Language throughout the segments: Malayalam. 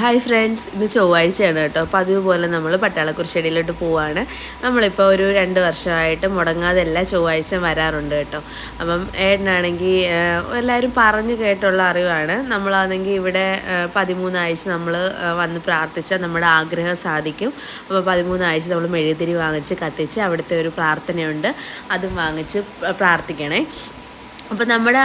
ഹായ് ഫ്രണ്ട്സ് ഇന്ന് ചൊവ്വാഴ്ചയാണ് കേട്ടോ. അപ്പോൾ അതുപോലെ നമ്മൾ പട്ടാളക്കുറിശ്ശേരിയിലോട്ട് പോവാണ്. നമ്മളിപ്പോൾ ഒരു രണ്ട് വർഷമായിട്ട് മുടങ്ങാതെ എല്ലാ ചൊവ്വാഴ്ച വരാറുണ്ട് കേട്ടോ. അപ്പം ഏട്ടനാണെങ്കിൽ എല്ലാവരും പറഞ്ഞു കേട്ടുള്ള അറിവാണ്. നമ്മളാണെങ്കിൽ ഇവിടെ പതിമൂന്നാഴ്ച നമ്മൾ വന്ന് പ്രാർത്ഥിച്ചാൽ നമ്മുടെ ആഗ്രഹം സാധിക്കും. അപ്പോൾ പതിമൂന്നാഴ്ച നമ്മൾ മെഴുകുതിരി വാങ്ങിച്ച് കത്തിച്ച് അവിടുത്തെ ഒരു പ്രാർത്ഥനയുണ്ട്. അതും വാങ്ങിച്ച് പ്രാർത്ഥിക്കണേ. അപ്പോൾ നമ്മുടെ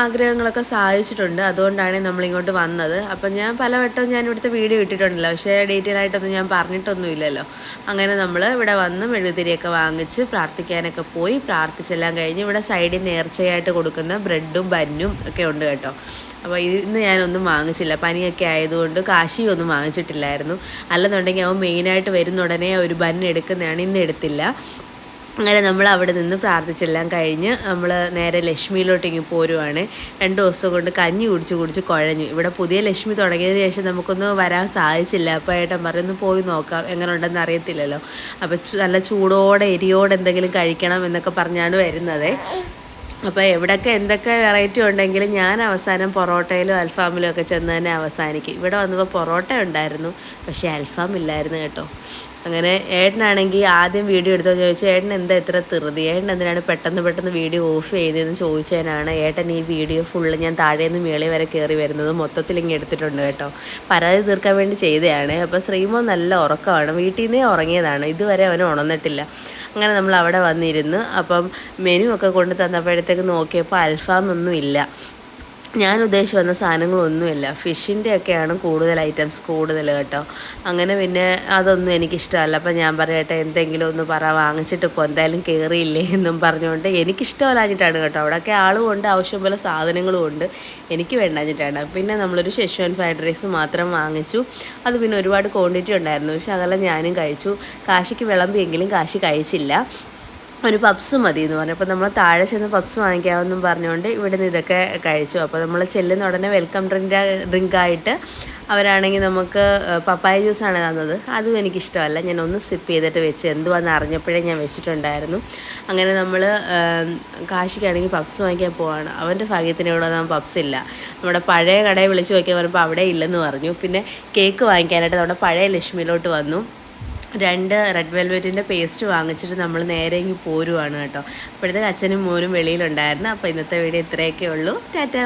ആഗ്രഹങ്ങളൊക്കെ സാധിച്ചിട്ടുണ്ട്. അതുകൊണ്ടാണ് നമ്മളിങ്ങോട്ട് വന്നത്. അപ്പം ഞാൻ പലവട്ടം ഞാൻ ഇവിടുത്തെ വീഡിയോ ഇട്ടിട്ടുണ്ടല്ലോ. പക്ഷേ ഡീറ്റെയിൽ ആയിട്ടൊന്നും ഞാൻ പറഞ്ഞിട്ടൊന്നുമില്ലല്ലോ. അങ്ങനെ നമ്മൾ ഇവിടെ വന്ന് മെഴുകുതിരിയൊക്കെ വാങ്ങിച്ച് പ്രാർത്ഥിക്കാനൊക്കെ പോയി. പ്രാർത്ഥിച്ചെല്ലാം കഴിഞ്ഞ് ഇവിടെ സൈഡിൽ നേർച്ചയായിട്ട് കൊടുക്കുന്ന ബ്രെഡും ബന്നും ഒക്കെ ഉണ്ട് കേട്ടോ. അപ്പോൾ ഇന്ന് ഞാനൊന്നും വാങ്ങിച്ചില്ല. പനിയൊക്കെ ആയതുകൊണ്ട് കാശിയൊന്നും വാങ്ങിച്ചിട്ടില്ലായിരുന്നു. അല്ലെന്നുണ്ടെങ്കിൽ അവൻ മെയിനായിട്ട് വരുന്ന ഉടനെ ഒരു ബന്ന് എടുക്കുന്നതാണ് ഇന്ന് എടുത്തില്ല. അങ്ങനെ നമ്മൾ അവിടെ നിന്ന് പ്രാർത്ഥിച്ചെല്ലാം കഴിഞ്ഞ് നമ്മൾ നേരെ ലക്ഷ്മിയിലോട്ട് ഇങ്ങനെ പോരുവാണ്. രണ്ട് ദിവസം കൊണ്ട് കഞ്ഞി കുടിച്ച് കുടിച്ച് കുഴഞ്ഞു. ഇവിടെ പുതിയ ലക്ഷ്മി തുടങ്ങിയതിന് ശേഷം നമുക്കൊന്ന് വരാൻ സാധിച്ചില്ല. അപ്പോൾ ഏട്ടൻ പറയുന്നു പോയി നോക്കാം എങ്ങനെ ഉണ്ടെന്ന് അറിയത്തില്ലല്ലോ. അപ്പോൾ നല്ല ചൂടോടെ എരിയോടെ എന്തെങ്കിലും കഴിക്കണം എന്നൊക്കെ പറഞ്ഞാണ് വരുന്നത്. അപ്പോൾ എവിടെയൊക്കെ എന്തൊക്കെ വെറൈറ്റി ഉണ്ടെങ്കിലും ഞാൻ അവസാനം പൊറോട്ടയിലും അൽഫാമിലും ഒക്കെ ചെന്ന് തന്നെ അവസാനിക്കും. ഇവിടെ വന്നപ്പോൾ പൊറോട്ട ഉണ്ടായിരുന്നു പക്ഷേ അൽഫാം ഇല്ലായിരുന്നു കേട്ടോ. അങ്ങനെ ഏട്ടനാണെങ്കിൽ ആദ്യം വീഡിയോ എടുത്തോ ചോദിച്ചു ഏട്ടൻ എന്താ ഇത്ര തെറുതി ഏട്ടൻ എന്തിനാണ് പെട്ടെന്ന് പെട്ടെന്ന് വീഡിയോ ഓഫ് ചെയ്തതെന്ന് ചോദിച്ചതിനാണ് ഏട്ടൻ ഈ വീഡിയോ ഫുള്ള് ഞാൻ താഴേന്ന് മേളി വരെ കയറി വരുന്നത് മൊത്തത്തിൽ ഇങ്ങനെ എടുത്തിട്ടുണ്ട് കേട്ടോ. പരാതി തീർക്കാൻ വേണ്ടി ചെയ്തതാണ്. അപ്പോൾ ശ്രീമോ നല്ല ഉറക്കമാണ് വീട്ടിൽ നിന്നേ ഉറങ്ങിയതാണ്. ഇതുവരെ അവൻ ഉണർന്നിട്ടില്ല. അങ്ങനെ നമ്മൾ അവിടെ വന്നിരുന്നു. അപ്പം മെനു ഒക്കെ കൊണ്ട് തന്നപ്പോഴത്തേക്ക് നോക്കിയപ്പോൾ അൽഫാം ഇല്ല ഞാൻ ഉദ്ദേശിച്ച് വന്ന സാധനങ്ങളൊന്നുമില്ല. ഫിഷിന്റെ ഒക്കെയാണ് കൂടുതൽ ഐറ്റംസ് കൂടുതൽ കേട്ടോ. അങ്ങനെ പിന്നെ അതൊന്നും എനിക്കിഷ്ടമല്ല. അപ്പം ഞാൻ പറയട്ടെ എന്തെങ്കിലും ഒന്ന് പറ വാങ്ങിച്ചിട്ട് ഇപ്പോൾ എന്തായാലും കയറിയില്ലേ എന്നും പറഞ്ഞുകൊണ്ട് എനിക്കിഷ്ടമല്ലാഞ്ഞിട്ടാണ് കേട്ടോ. അവിടെയൊക്കെ ആളും ഉണ്ട് ആവശ്യം പോലെ സാധനങ്ങളും ഉണ്ട്. എനിക്ക് വേണ്ടാഞ്ഞിട്ടാണ്. പിന്നെ നമ്മളൊരു ഷെഷ്വാൻ ഫ്രൈഡ് റൈസ് മാത്രം വാങ്ങിച്ചു. അത് പിന്നെ ഒരുപാട് ക്വാണ്ടിറ്റി ഉണ്ടായിരുന്നു. പക്ഷെ അതെല്ലാം ഞാനും കഴിച്ചു. കാശിക്ക് വിളമ്പിയെങ്കിലും കാശി കഴിച്ചില്ല. ഒരു പപ്സ് മതി എന്ന് പറഞ്ഞു. അപ്പോൾ നമ്മൾ താഴെ ചെന്ന് പപ്സ് വാങ്ങിക്കാമെന്നും പറഞ്ഞുകൊണ്ട് ഇവിടെ നിന്ന് ഇതൊക്കെ കഴിച്ചു. അപ്പോൾ നമ്മൾ ചെല്ലുന്ന ഉടനെ വെൽക്കം ഡ്രിങ്ക് ഡ്രിങ്കായിട്ട് അവരാണെങ്കിൽ നമുക്ക് പപ്പായ ജ്യൂസാണ് തന്നത്. അതും എനിക്കിഷ്ടമല്ല. ഞാൻ ഒന്ന് സിപ്പ് ചെയ്തിട്ട് വെച്ച് എന്തുവാന്ന് അറിഞ്ഞപ്പോഴേ ഞാൻ വെച്ചിട്ടുണ്ടായിരുന്നു. അങ്ങനെ നമ്മൾ കാശിക്കാണെങ്കിൽ പപ്സ് വാങ്ങിക്കാൻ പോവാണ്. അവന്റെ ഭാഗ്യത്തിന് ഇവിടെ ഒന്നും പപ്സ് ഇല്ല. നമ്മുടെ പഴയ കടയിൽ വിളിച്ച് നോക്കിയാൽ പറഞ്ഞപ്പോൾ അവിടെ ഇല്ലെന്ന് പറഞ്ഞു. പിന്നെ കേക്ക് വാങ്ങിക്കാനായിട്ട് നമ്മുടെ പഴയ ലക്ഷ്മിയിലോട്ട് വന്നു. രണ്ട് റെഡ് വെൽവെറ്റിന്റെ പേസ്റ്റ് വാങ്ങിച്ചിട്ട് നമ്മൾ നേരെ ഇങ്ങ് പോരുവാണ് കേട്ടോ. അപ്പോഴത്തേക്ക് അച്ഛനും മോനും വെളിയിലുണ്ടായിരുന്നു. അപ്പോൾ ഇന്നത്തെ വീഡിയോ ഇത്രയൊക്കെ ഉള്ളൂ. ടാറ്റ.